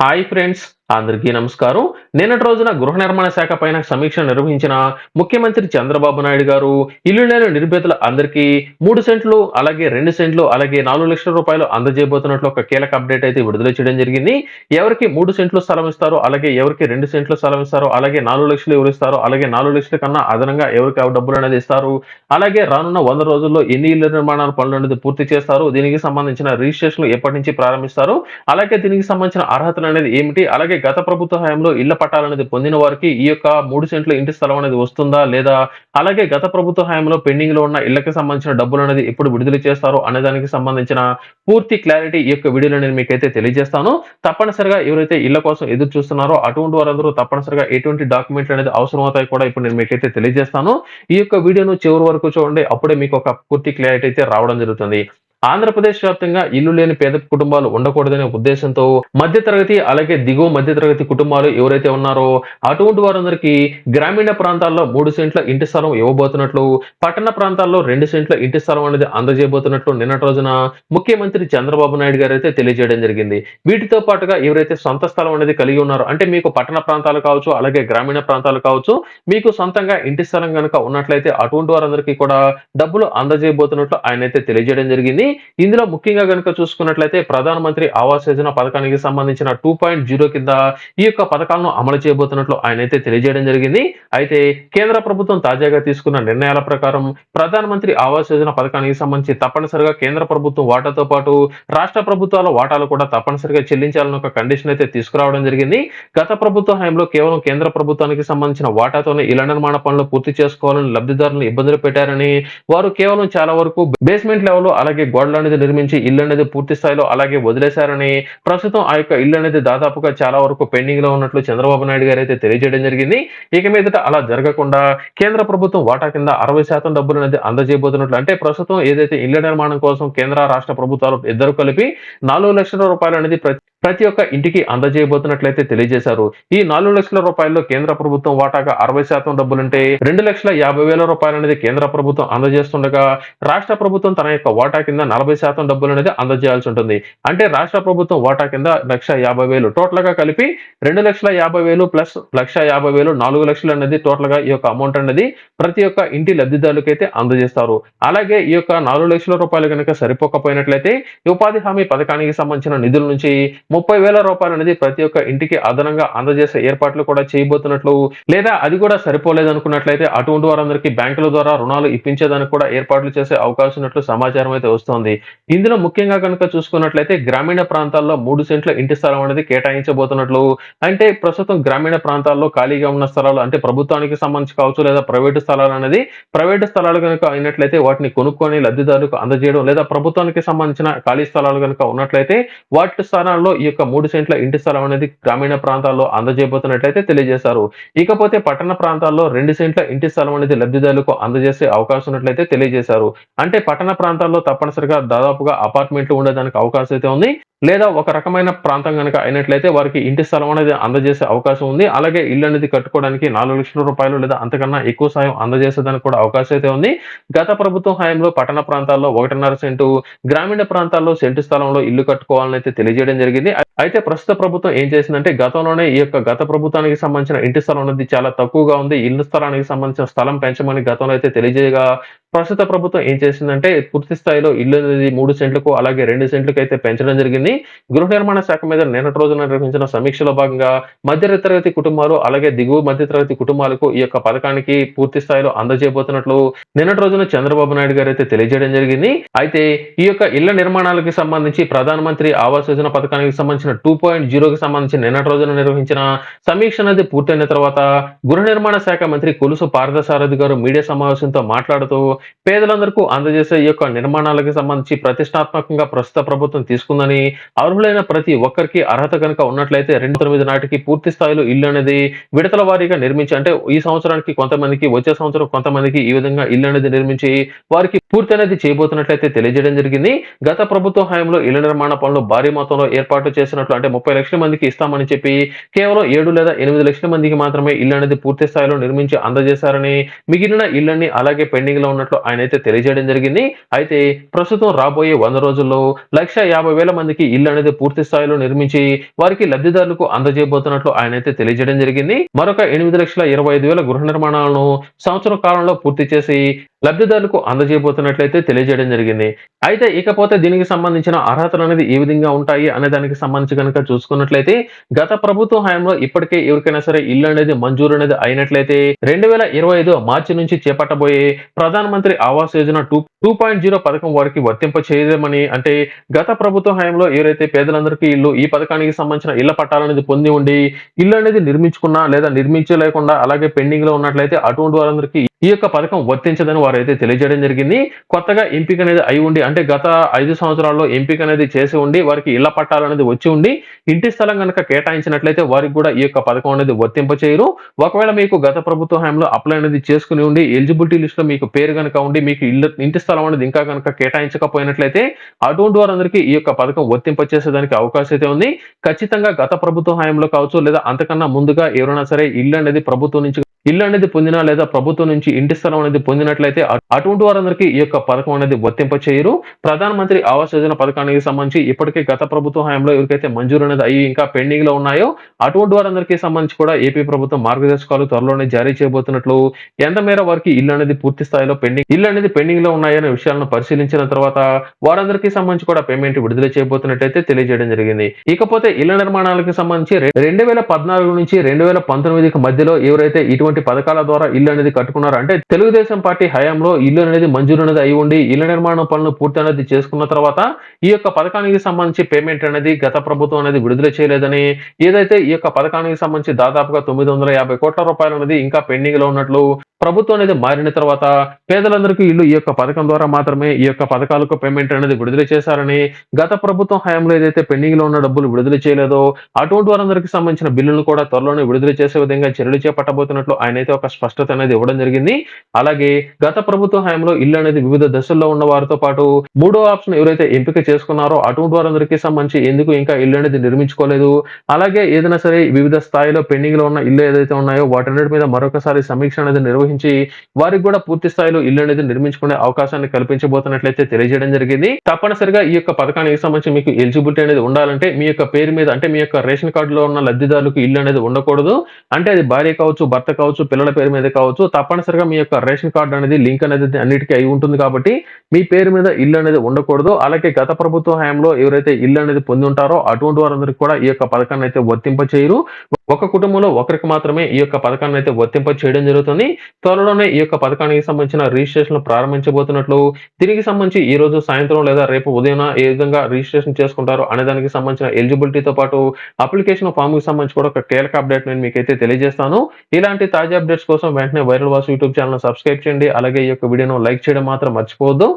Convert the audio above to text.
hi friends. అందరికీ నమస్కారం. నిన్నటి రోజున గృహ నిర్మాణ శాఖ పైన సమీక్ష నిర్వహించిన ముఖ్యమంత్రి చంద్రబాబు నాయుడు గారు ఇల్లు లేని నిర్భేతలు అందరికీ మూడు సెంట్లు అలాగే రెండు సెంట్లు అలాగే నాలుగు లక్షల రూపాయలు అందజేయబోతున్నట్లు ఒక కీలక అప్డేట్ అయితే విడుదల చేయడం జరిగింది. ఎవరికి మూడు సెంట్లు స్థలం ఇస్తారో అలాగే ఎవరికి రెండు సెంట్లు స్థలం ఇస్తారో అలాగే నాలుగు లక్షలు ఎవరు ఇస్తారో అలాగే నాలుగు లక్షల కన్నా అదనంగా ఎవరికి ఆ డబ్బులు అనేది ఇస్తారు. అలాగే రానున్న వంద రోజుల్లో ఎన్ని ఇళ్ళ నిర్మాణాల పనులు అనేది పూర్తి చేస్తారు దీనికి సంబంధించిన రిజిస్ట్రేషన్ ఎప్పటి నుంచి ప్రారంభిస్తారు అలాగే దీనికి సంబంధించిన అర్హతలు అనేది ఏమిటి అలాగే గత ప్రభుత్వ హయాంలో ఇళ్ళ పట్టాలు అనేది పొందిన వారికి ఈ యొక్క మూడు సెంట్ల ఇంటి స్థలం అనేది వస్తుందా లేదా? అలాగే గత ప్రభుత్వ హయాంలో పెండింగ్లో ఉన్న ఇళ్ళకు సంబంధించిన డబ్బులు అనేది ఎప్పుడు విడుదల చేస్తారో అనే దానికి సంబంధించిన పూర్తి క్లారిటీ ఈ యొక్క వీడియోలో నేను మీకైతే తెలియజేస్తాను. తప్పనిసరిగా ఎవరైతే ఇళ్ళ కోసం ఎదురు చూస్తున్నారో అటువంటి వారందరూ తప్పనిసరిగా ఎటువంటి డాక్యుమెంట్లు అనేది అవసరం అవుతాయి కూడా ఇప్పుడు నేను మీకైతే తెలియజేస్తాను. ఈ యొక్క వీడియోను చివరి వరకు చూడండి. అప్పుడే మీకు ఒక పూర్తి క్లారిటీ అయితే రావడం జరుగుతుంది. ఆంధ్రప్రదేశ్ వ్యాప్తంగా ఇల్లు లేని పేద కుటుంబాలు ఉండకూడదనే ఉద్దేశంతో మధ్యతరగతి అలాగే దిగువ మధ్యతరగతి కుటుంబాలు ఎవరైతే ఉన్నారో అటువంటి వారందరికీ గ్రామీణ ప్రాంతాల్లో మూడు సెంట్ల ఇంటి స్థలం ఇవ్వబోతున్నట్లు పట్టణ ప్రాంతాల్లో రెండు సెంట్ల ఇంటి స్థలం అనేది అందజేయబోతున్నట్లు నిన్నటి రోజున ముఖ్యమంత్రి చంద్రబాబు నాయుడు గారు అయితే తెలియజేయడం జరిగింది. వీటితో పాటుగా ఎవరైతే సొంత స్థలం అనేది కలిగి ఉన్నారో అంటే మీకు పట్టణ ప్రాంతాలు కావచ్చు అలాగే గ్రామీణ ప్రాంతాలు కావచ్చు మీకు సొంతంగా ఇంటి స్థలం కనుక ఉన్నట్లయితే అటువంటి వారందరికీ కూడా డబ్బులు అందజేయబోతున్నట్లు ఆయన అయితే తెలియజేయడం జరిగింది. ఇందులో ముఖ్యంగా కనుక చూసుకున్నట్లయితే ప్రధానమంత్రి ఆవాస్ యోజన పథకానికి సంబంధించిన టూ పాయింట్ జీరో కింద ఈ యొక్క పథకాలను అమలు చేయబోతున్నట్లు ఆయన అయితే తెలియజేయడం జరిగింది. అయితే కేంద్ర ప్రభుత్వం తాజాగా తీసుకున్న నిర్ణయాల ప్రకారం ప్రధానమంత్రి ఆవాస్ యోజన పథకానికి సంబంధించి తప్పనిసరిగా కేంద్ర ప్రభుత్వం వాటాతో పాటు రాష్ట్ర ప్రభుత్వాల వాటాలు కూడా తప్పనిసరిగా చెల్లించాలని ఒక కండిషన్ అయితే తీసుకురావడం జరిగింది. గత ప్రభుత్వ హయాంలో కేవలం కేంద్ర ప్రభుత్వానికి సంబంధించిన వాటాతోనే ఇళ్ళ నిర్మాణ పనులు పూర్తి చేసుకోవాలని లబ్ధిదారులను ఇబ్బందులు పెట్టారని వారు కేవలం చాలా వరకు బేస్మెంట్ లెవెల్ అలాగే గోడలు అనేది నిర్మించి ఇల్లు అనేది పూర్తి స్థాయిలో అలాగే వదిలేశారని ప్రస్తుతం ఆ యొక్క ఇల్లు అనేది దాదాపుగా చాలా వరకు పెండింగ్లో ఉన్నట్లు చంద్రబాబు నాయుడు గారు అయితే తెలియజేయడం జరిగింది. ఇక మీదట అలా జరగకుండా కేంద్ర ప్రభుత్వం వాటా కింద అరవై శాతం డబ్బులు అనేది అందజేయబోతున్నట్లు అంటే ప్రస్తుతం ఏదైతే ఇళ్ళ నిర్మాణం కోసం కేంద్ర రాష్ట్ర ప్రభుత్వాలు ఇద్దరు కలిపి నాలుగు లక్షల రూపాయలు అనేది ప్రతి ప్రతి ఒక్క ఇంటికి అందజేయబోతున్నట్లయితే తెలియజేశారు. ఈ నాలుగు లక్షల రూపాయల్లో కేంద్ర ప్రభుత్వం వాటాగా అరవై శాతం డబ్బులుంటే రెండు లక్షల యాభై వేల రూపాయలు అనేది కేంద్ర ప్రభుత్వం అందజేస్తుండగా రాష్ట్ర ప్రభుత్వం తన యొక్క వాటా కింద నలభై శాతం డబ్బులు అనేది అందజేయాల్సి ఉంటుంది. అంటే రాష్ట్ర ప్రభుత్వం వాటా కింద లక్ష యాభై వేలు టోటల్గా కలిపి రెండు లక్షల యాభై వేలు ప్లస్ లక్ష యాభై వేలు నాలుగు లక్షలు అనేది టోటల్గా ఈ యొక్క అమౌంట్ అనేది ప్రతి ఒక్క ఇంటి లబ్ధిదారులకి అయితే అందజేస్తారు. అలాగే ఈ యొక్క నాలుగు లక్షల రూపాయలు కనుక సరిపోకపోయినట్లయితే ఉపాధి హామీ పథకానికి సంబంధించిన నిధుల నుంచి ముప్పై వేల రూపాయలు అనేది ప్రతి ఒక్క ఇంటికి అదనంగా అందజేసే ఏర్పాట్లు కూడా చేయబోతున్నట్లు లేదా అది కూడా సరిపోలేదు అనుకున్నట్లయితే అటువంటి వారందరికీ బ్యాంకుల ద్వారా రుణాలు ఇప్పించేదానికి కూడా ఏర్పాట్లు చేసే అవకాశం ఉన్నట్లు సమాచారం అయితే వస్తోంది. ఇందులో ముఖ్యంగా కనుక చూసుకున్నట్లయితే గ్రామీణ ప్రాంతాల్లో మూడు సెంట్ల ఇంటి స్థలం అనేది కేటాయించబోతున్నట్లు అంటే ప్రస్తుతం గ్రామీణ ప్రాంతాల్లో ఖాళీగా ఉన్న స్థలాలు అంటే ప్రభుత్వానికి సంబంధించి కావచ్చు లేదా ప్రైవేటు స్థలాలు అనేది ప్రైవేటు స్థలాలు కనుక అయినట్లయితే వాటిని కొనుక్కొని లబ్ధిదారులకు అందజేయడం లేదా ప్రభుత్వానికి సంబంధించిన ఖాళీ స్థలాలు కనుక ఉన్నట్లయితే వాటి స్థానాల్లో ఈ యొక్క మూడు సెంట్ల ఇంటి స్థలం అనేది గ్రామీణ ప్రాంతాల్లో అందజేయబోతున్నట్లయితే తెలియజేశారు. ఇకపోతే పట్టణ ప్రాంతాల్లో రెండు సెంట్ల ఇంటి స్థలం అనేది లబ్ధిదారులకు అందజేసే అవకాశం ఉన్నట్లయితే తెలియజేశారు. అంటే పట్టణ ప్రాంతాల్లో తప్పనిసరిగా దాదాపుగా అపార్ట్మెంట్లు ఉండేదానికి అవకాశం అయితే ఉంది. లేదా ఒక రకమైన ప్రాంతం కనుక అయినట్లయితే వారికి ఇంటి స్థలం అనేది అందజేసే అవకాశం ఉంది. అలాగే ఇల్లు అనేది కట్టుకోవడానికి నాలుగు లక్షల రూపాయలు లేదా అంతకన్నా ఎక్కువ సాయం అందజేసేదానికి కూడా అవకాశం అయితే ఉంది. గత ప్రభుత్వం హయాంలో పట్టణ ప్రాంతాల్లో ఒకటిన్నర సెంటు గ్రామీణ ప్రాంతాల్లో సెంటు స్థలంలో ఇల్లు కట్టుకోవాలని అయితే తెలియజేయడం జరిగింది. అయితే ప్రస్తుత ప్రభుత్వం ఏం చేసిందంటే గతంలోనే ఈ యొక్క గత ప్రభుత్వానికి సంబంధించిన ఇంటి స్థలం అనేది చాలా తక్కువగా ఉంది. ఇల్లు స్థలానికి సంబంధించిన స్థలం పెంచమని గతంలో అయితే తెలియజేయగా ప్రస్తుత ప్రభుత్వం ఏం చేసిందంటే పూర్తి స్థాయిలో ఇల్లు అనేది మూడు సెంట్లకు అలాగే రెండు సెంట్లకు అయితే పెంచడం జరిగింది. గృహ నిర్మాణ శాఖ మీద నిన్నటి రోజున నిర్వహించిన సమీక్షలో భాగంగా మధ్యతరగతి కుటుంబాలు అలాగే దిగువ మధ్యతరగతి కుటుంబాలకు ఈ యొక్క పథకానికి పూర్తి స్థాయిలో అందజేయబోతున్నట్లు నిన్నటి రోజున చంద్రబాబు నాయుడు గారు అయితే తెలియజేయడం జరిగింది. అయితే ఈ యొక్క ఇళ్ళ నిర్మాణాలకు సంబంధించి ప్రధానమంత్రి ఆవాస్ యోజన పథకానికి సంబంధించిన టూ పాయింట్ జీరోకి సంబంధించి నిన్నటి రోజున నిర్వహించిన సమీక్ష అనేది పూర్తయిన తర్వాత గృహ నిర్మాణ శాఖ మంత్రి కొలుసు పార్థసారథి గారు మీడియా సమావేశంతో మాట్లాడుతూ పేదలందరికీ అందజేసే ఈ యొక్క నిర్మాణాలకు సంబంధించి ప్రతిష్టాత్మకంగా ప్రస్తుత ప్రభుత్వం తీసుకుందని అర్హులైన ప్రతి ఒక్కరికి అర్హత కనుక ఉన్నట్లయితే రెండు తొమ్మిది నాటికి పూర్తి స్థాయిలో ఇల్లు అనేది విడతల వారీగా నిర్మించి అంటే ఈ సంవత్సరానికి కొంతమందికి వచ్చే సంవత్సరం కొంతమందికి ఈ విధంగా ఇల్లు అనేది నిర్మించి వారికి పూర్తి అనేది చేయబోతున్నట్లయితే తెలియజేయడం జరిగింది. గత ప్రభుత్వ హయాంలో ఇళ్ళ నిర్మాణ పనులు భారీ మొత్తంలో ఏర్పాటు చేసినట్లు అంటే ముప్పై లక్షల మందికి ఇస్తామని చెప్పి కేవలం ఏడు లేదా ఎనిమిది లక్షల మందికి మాత్రమే ఇల్లు అనేది పూర్తి స్థాయిలో నిర్మించి అందజేశారని మిగిలిన ఇళ్ళన్నీ అలాగే పెండింగ్లో ఉన్నట్లు ఆయన అయితే తెలియజేయడం జరిగింది. అయితే ప్రస్తుతం రాబోయే వంద రోజుల్లో లక్ష యాభై వేల మందికి ఇల్లు అనేది పూర్తి స్థాయిలో నిర్మించి వారికి లబ్ధిదారులకు అందజేయబోతున్నట్లు ఆయన అయితే తెలియజేయడం జరిగింది. మరొక ఎనిమిది లక్షల ఇరవై ఐదు వేల గృహ నిర్మాణాలను సంవత్సరం కాలంలో పూర్తి చేసి లబ్ధిదారులకు అందజేయబోతున్నట్లయితే తెలియజేయడం జరిగింది. అయితే ఇకపోతే దీనికి సంబంధించిన అర్హతలు అనేది ఏ విధంగా ఉంటాయి అనే దానికి సంబంధించి కనుక చూసుకున్నట్లయితే గత ప్రభుత్వ హయాంలో ఇప్పటికే ఎవరికైనా సరే ఇల్లు అనేది మంజూరు అనేది అయినట్లయితే రెండు వేల ఇరవై ఐదు మార్చి నుంచి చేపట్టబోయే ప్రధాన మంత్రి Awas Yojana two two point zero పథకం వారికి వర్తింప చేయమని అంటే గత ప్రభుత్వ హయాంలో ఎవరైతే పేదలందరికీ ఇల్లు ఈ పథకానికి సంబంధించిన ఇళ్ళ పట్టాలనేది పొంది ఉండి ఇల్లు అనేది నిర్మించుకున్నా లేదా నిర్మించలేకుండా అలాగే పెండింగ్లో ఉన్నట్లయితే అటువంటి వారందరికీ ఈ యొక్క పథకం వర్తించదని వారు అయితే తెలియజేయడం జరిగింది. కొత్తగా ఎంపిక అనేది అయి ఉండి అంటే గత ఐదు సంవత్సరాల్లో ఎంపిక అనేది చేసి ఉండి వారికి ఇళ్ళ పట్టాలు అనేది వచ్చి ఉండి ఇంటి స్థలం కనుక కేటాయించినట్లయితే వారికి కూడా ఈ యొక్క పథకం అనేది వర్తింప చేయరు ఒకవేళ మీకు గత ప్రభుత్వ హయాంలో అప్లై అనేది చేసుకుని ఉండి ఎలిజిబిలిటీ లిస్ట్లో మీకు పేరు కనుక ఉండి మీకు ఇల్లు ఇంటి స్థలం అనేది ఇంకా కనుక కేటాయించకపోయినట్లయితే అటువంటి వారందరికీ ఈ యొక్క పథకం వర్తింప చేసేదానికి అవకాశం అయితే ఉంది. ఖచ్చితంగా గత ప్రభుత్వ హయాంలో కావచ్చు లేదా అంతకన్నా ముందుగా ఎవరైనా సరే ఇల్లు అనేది ప్రభుత్వం నుంచి ఇల్లు అనేది పొందినా లేదా ప్రభుత్వం నుంచి ఇంటి స్థలం అనేది పొందినట్లయితే అటువంటి వారందరికీ ఈ యొక్క పథకం అనేది వర్తింప చేయరు ప్రధాన మంత్రి ఆవాస్ యోజన పథకానికి సంబంధించి ఇప్పటికే గత ప్రభుత్వ హయాంలో ఎవరికైతే మంజూరు అనేది అయ్యి ఇంకా పెండింగ్లో ఉన్నాయో అటువంటి వారందరికీ సంబంధించి కూడా ఏపీ ప్రభుత్వం మార్గదర్శకాలు త్వరలోనే జారీ చేయబోతున్నట్లు ఎంత మేర వారికి ఇల్లు అనేది పూర్తి స్థాయిలో పెండింగ్ ఇల్లు అనేది పెండింగ్లో ఉన్నాయనే విషయాలను పరిశీలించిన తర్వాత వారందరికీ సంబంధించి కూడా పేమెంట్ విడుదల చేయబోతున్నట్లయితే తెలియజేయడం జరిగింది. ఇకపోతే ఇళ్ళ నిర్మాణాలకు సంబంధించి రెండు వేల పద్నాలుగు నుంచి రెండు వేల పంతొమ్మిదికి మధ్యలో ఎవరైతే ఇటువంటి పథకాల ద్వారా ఇల్లు అనేది కట్టుకున్నారు. అంటే తెలుగుదేశం పార్టీ హయాంలో ఇల్లు అనేది మంజూరు అనేది అయి ఉండి ఇళ్ళ నిర్మాణ పనులు పూర్తి అనేది చేసుకున్న తర్వాత ఈ యొక్క పథకానికి సంబంధించి పేమెంట్ అనేది గత ప్రభుత్వం అనేది విడుదల చేయలేదని ఏదైతే ఈ యొక్క పథకానికి సంబంధించి దాదాపుగా తొమ్మిది వందల యాభై కోట్ల రూపాయలు అనేది ఇంకా పెండింగ్లో ఉన్నట్లు ప్రభుత్వం అనేది మారిన తర్వాత పేదలందరికీ ఇల్లు ఈ యొక్క పథకం ద్వారా మాత్రమే ఈ యొక్క పథకాలకు పేమెంట్ అనేది విడుదల చేశారని గత ప్రభుత్వం హయాంలో ఏదైతే పెండింగ్లో ఉన్న డబ్బులు విడుదల చేయలేదో అటువంటి వారందరికీ సంబంధించిన బిల్లులు కూడా త్వరలోనే విడుదల చేసే విధంగా చర్యలు చేపట్టబోతున్నట్లు ఆయన అయితే ఒక స్పష్టత అనేది ఇవ్వడం జరిగింది. అలాగే గత ప్రభుత్వ హయాంలో ఇల్లు అనేది వివిధ దశల్లో ఉన్న వారితో పాటు మూడో ఆప్షన్ ఎవరైతే ఎంపిక చేసుకున్నారో అటువంటి వారందరికీ సంబంధించి ఎందుకు ఇంకా ఇల్లు అనేది నిర్మించుకోలేదు? అలాగే ఏదైనా సరే వివిధ స్థాయిలో పెండింగ్లో ఉన్న ఇల్లు ఏదైతే ఉన్నాయో వాటన్నిటి మీద మరొకసారి సమీక్ష అనేది నిర్వహించి వారికి కూడా పూర్తి స్థాయిలో ఇల్లు అనేది నిర్మించుకునే అవకాశాన్ని కల్పించబోతున్నట్లయితే తెలియజేయడం జరిగింది. తప్పనిసరిగా ఈ యొక్క పథకానికి సంబంధించి మీకు ఎలిజిబిలిటీ అనేది ఉండాలంటే మీ యొక్క పేరు మీద అంటే మీ యొక్క రేషన్ కార్డులో ఉన్న లబ్ధిదారులకు ఇల్లు అనేది ఉండకూడదు. అంటే అది భార్య కావచ్చు భర్త కావచ్చు కావచ్చు పిల్లల పేరు మీద కావచ్చు తప్పనిసరిగా మీ యొక్క రేషన్ కార్డు అనేది లింక్ అనేది అన్నిటికీ అయి ఉంటుంది కాబట్టి మీ పేరు మీద ఇల్లు అనేది ఉండకూడదు. అలాగే గత ప్రభుత్వ హయాంలో ఎవరైతే ఇల్లు అనేది పొంది ఉంటారో అటువంటి వారందరికీ కూడా ఈ యొక్క పథకాన్ని అయితే వర్తింప చేయరు ఒక కుటుంబంలో ఒకరికి మాత్రమే ఈ యొక్క పథకాన్ని అయితే వర్తింప చేయడం జరుగుతుంది. త్వరలోనే ఈ యొక్క పథకానికి సంబంధించిన రిజిస్ట్రేషన్ ప్రారంభించబోతున్నట్లు దీనికి సంబంధించి ఈ రోజు సాయంత్రం లేదా రేపు ఉదయం ఏ విధంగా రిజిస్ట్రేషన్ చేసుకుంటారు అనే దానికి సంబంధించిన ఎలిజిబిలిటీతో పాటు అప్లికేషన్ ఫామ్కి సంబంధించి కూడా ఒక కీలక అప్డేట్ నేను మీకైతే తెలియజేస్తాను. ఇలాంటి తాజా అప్డేట్స్ కోసం వెంటనే వైరల్ వాస్ యూట్యూబ్ ఛానల్ సబ్స్క్రైబ్ చేయండి. అలాగే ఈ యొక్క వీడియోను లైక్ చేయడం మాత్రం మర్చిపోవద్దు.